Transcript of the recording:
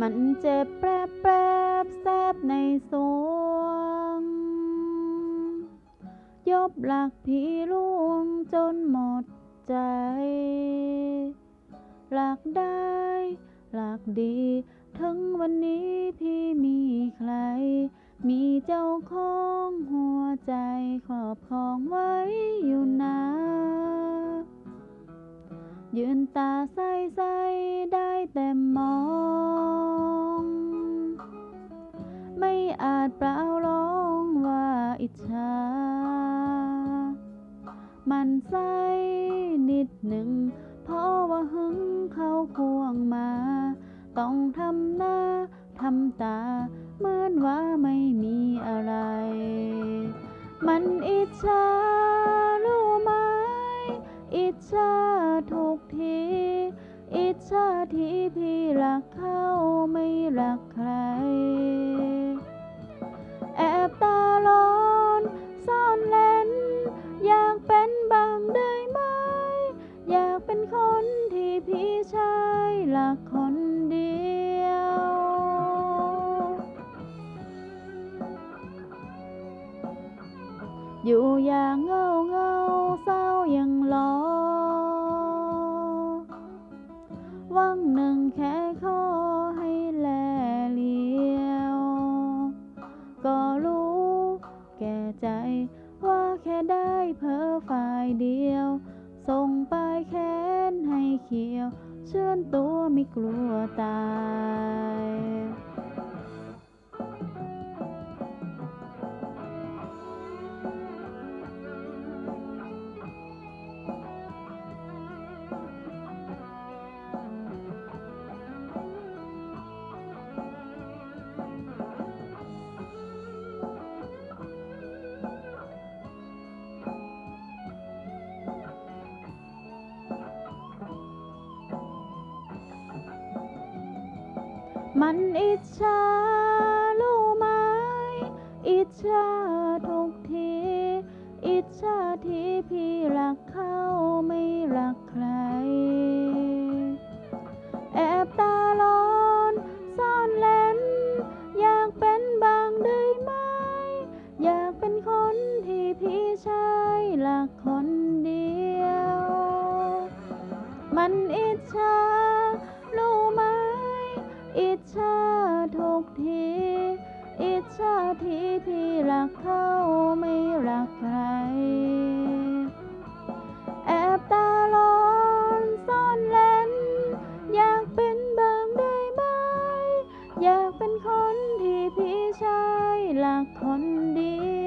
มันเจ็บแปรแปรบแซบในสวง ยบหลักพี่ลวงจนหมดใจ หลักได้ หลักดี ถึงวันนี้พี่มีใคร มีเจ้าของหัวใจครอบครองไว้อยู่นะยืนตาใสใสได้แต่มอง อาจเปล่าร้องว่าอิจฉา มันใสนิดหนึ่ง เพราะว่าหึงเขาควงมา ต้องทำหน้าทำตา เหมือนว่าไม่มีอะไร มันอิจฉารู้ไหม อิจฉาทุกที อิจฉาที่พี่รักเขา ชายรักคนเดียว อยู่อย่างเงาเงาเศร้ายังรอวังหนึ่งแค่ขอให้แลเลียว ก็รู้แก่ใจว่าแค่ได้เพ้อฝ่ายเดียว ส่งไปแค้นให้เขียว เชื่อนตัวไม่กลัวตาย มันอิจฉารู้ไหม อิจฉาทุกที อิจฉาที่พี่รักเขาไม่รักใคร แอบตาร้อนซ่อนเลนอยากเป็นบางได้ไหม อยากเป็นคนที่พี่ชายรักคนเดียว มันอิจฉา อิจฉาทุกที อิจฉาที่พี่รักเขาไม่รักใคร แอบตาล้อนซ่อนเล่นอยากเป็นบางได้ไหมอยากเป็นคนที่พี่ชายรักคนเดี